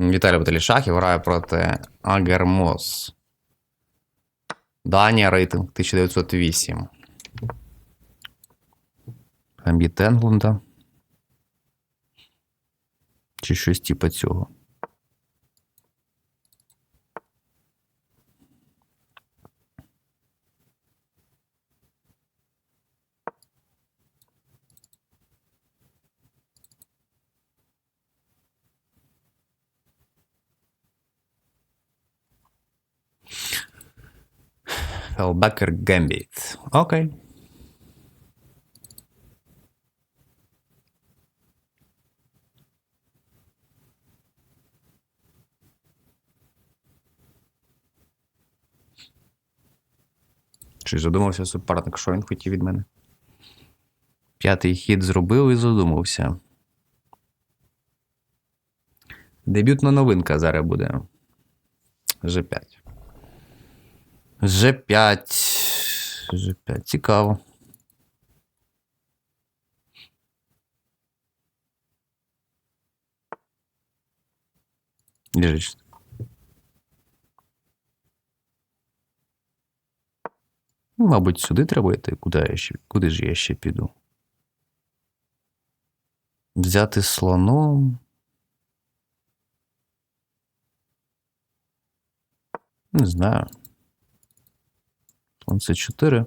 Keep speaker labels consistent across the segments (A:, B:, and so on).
A: Віталій Баталішахів грає проти Агермос. Данія рейтинг 1908. Гамбіт Енглунда. Чи щось типу цього. Hellbacker Gambit. Окей. Чи задумався суперник, що він хотів від мене? П'ятий хід зробив і задумався. Дебютна новинка зараз буде. G5. G5. G5. Цікаво. Держись. Ну, Мабуть, сюди треба йти. Куди, я ще, куди ж я ще піду? Взяти слоном. Не знаю. Слон це 4.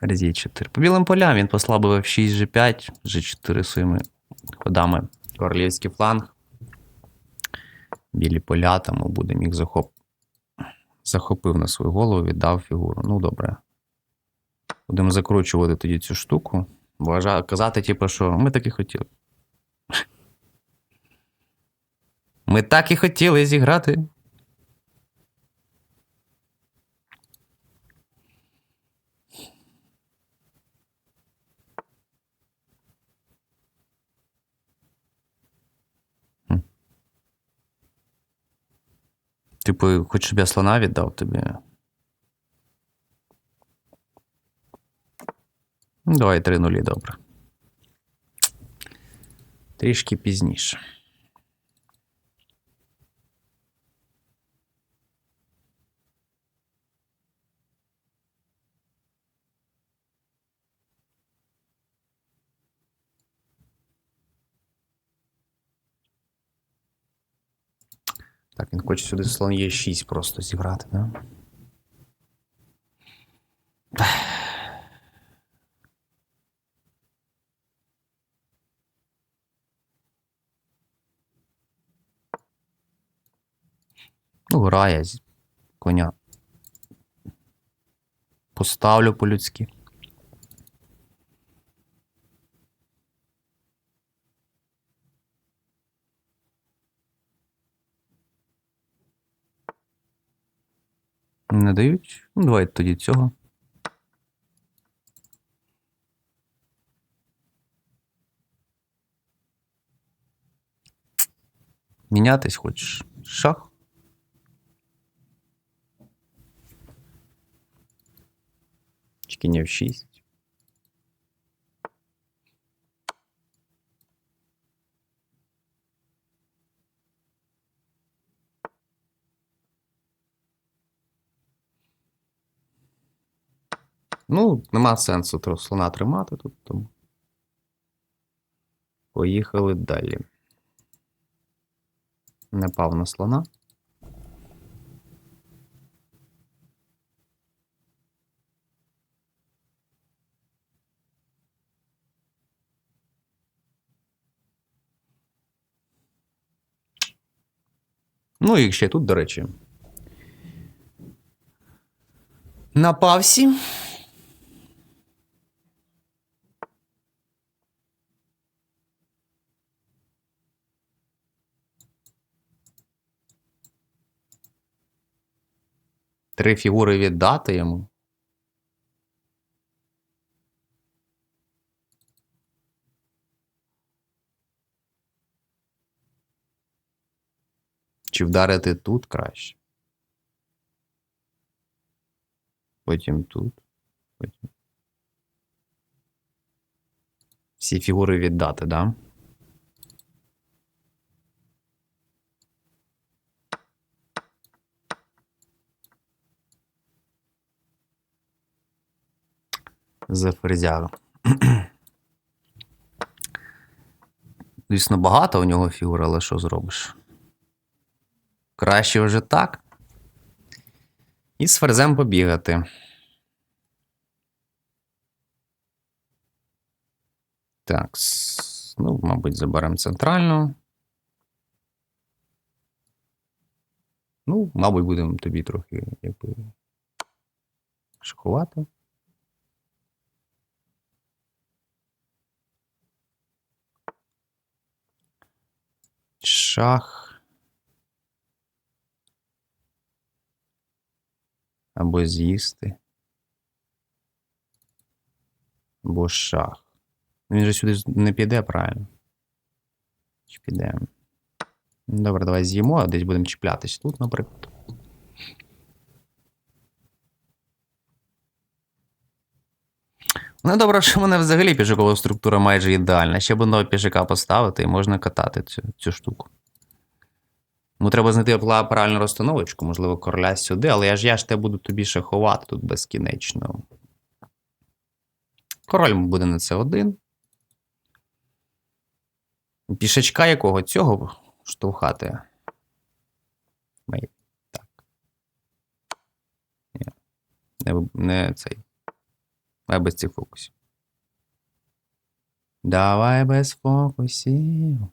A: Резі 4. По білим полям він послабив F6, G5, G4 своїми ходами. Королівський фланг. Білі поля, тому буде міг захоп. Захопив на свою голову, віддав фігуру. Ну, добре. Будемо закручувати тоді цю штуку. Вважаю, казати, типу, що ми так і хотіли. Ми так і хотіли зіграти. Типу, хоч щоб я слона віддав тобі. Ну, Давай три нулі, добре. Трішки пізніше. Так, він хоче сюди слон є 6 просто зіграти, да? Ну, грає коня. Поставлю по-людськи. Не дають? Ну, давайте тоді цього. Мінятись хочеш? Шах? Чи в 6. Ну, нема сенсу слона тримати тут, тому. Поїхали далі. Напав на слона. Ну і ще тут, до речі. Напавсі. Три фігури віддати йому. Чи вдарити тут краще? Потім тут. Потім. Всі фігури віддати, да? За ферзя. Звісно, багато у нього фігур, але що зробиш? Краще вже так. І з ферзем побігати. Так, ну, мабуть, заберемо центральну. Ну, мабуть, будемо тобі трохи якби шокувати. Шах. Або з'їсти. Або шах. Він же сюди не піде, правильно? Чи піде? Ну, Добре, давай з'їмо, а десь будемо чіплятись тут, наприклад. Ну, добре, що в мене взагалі пішокова структура майже ідеальна. Ще б одного пішака поставити і можна катати цю, цю штуку. Ну, треба знайти правильну розстановочку, можливо, короля сюди, але я ж я ж те буду тобі шахувати тут безкінечно. Король буде на це один. Пішачка якого цього штовхати? Так. Не, не цей. Давай без цих фокусів. Давай без фокусів.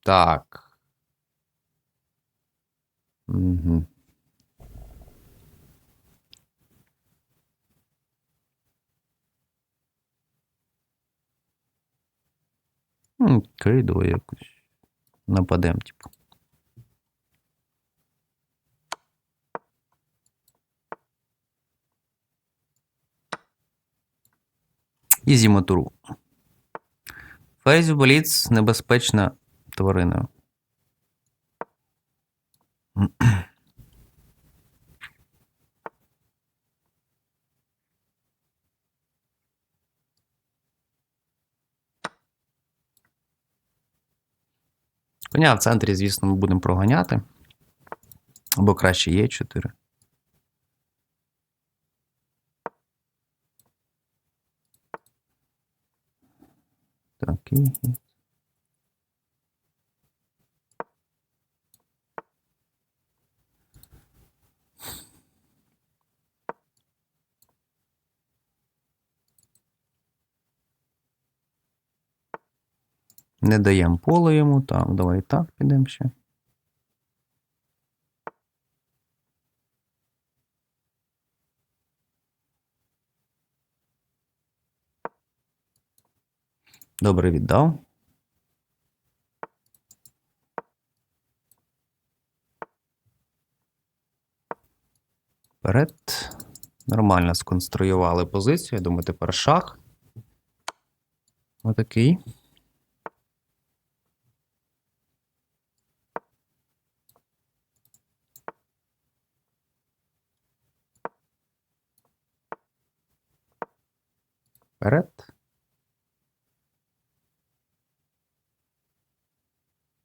A: Так. Угу. Крейдово якось. Нападем, типу. І зімотуру. Фейзю боліц небезпечна тварина. Коня в центрі, звісно, ми будемо проганяти. Або краще є 4. Так, і. Не даємо поле йому. Так, давай так підемо ще. Добре віддав. Вперед. Нормально сконструювали позицію. Я думаю, тепер шах. Отакий. Вперед.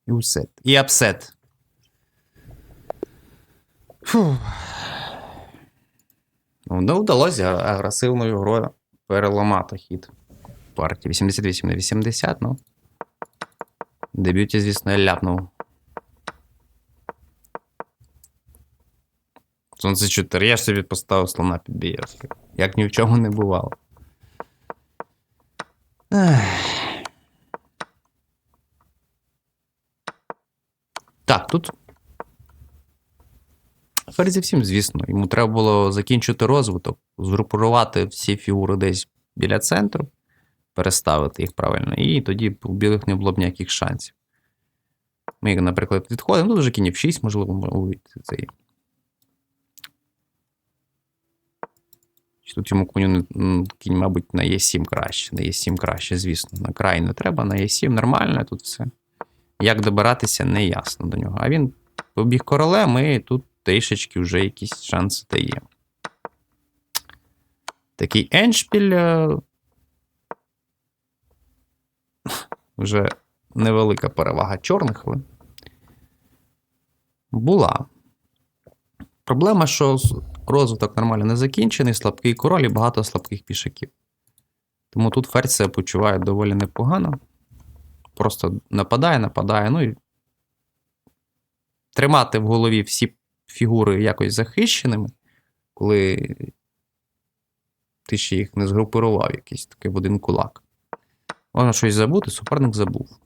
A: І усет. І апсет. Фу. Ну, не вдалося агресивною грою переламати хід партії. 88 на 80, ну. Дебюті, звісно, я ляпнув. Сонце 4. Я ж собі поставив слона під бієвськи. Як ні в чому не бувало. Так, тут. Ферзі всім, звісно, йому треба було закінчити розвиток, згрупувати всі фігури десь біля центру, переставити їх правильно, і тоді у білих не було б ніяких шансів. Ми, наприклад, відходимо, тут вже кінь в 6, можливо, цей. Тут йому кінь, мабуть, на Е7 краще. На Е7 краще, звісно. На край не треба, на Е7 нормально, тут все. Як добиратися, не ясно до нього. А він побіг королем, і тут трішечки вже якісь шанси дає. Такий еншпіль. е, Вже невелика перевага чорних, була. Проблема, що розвиток нормально не закінчений, слабкий король і багато слабких пішаків. Тому тут ферзь себе почуває доволі непогано. Просто нападає, нападає. Ну і тримати в голові всі фігури якось захищеними, коли ти ще їх не згрупував якийсь такий в один кулак. Можна щось забути, суперник забув.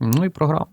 A: Ну і програв.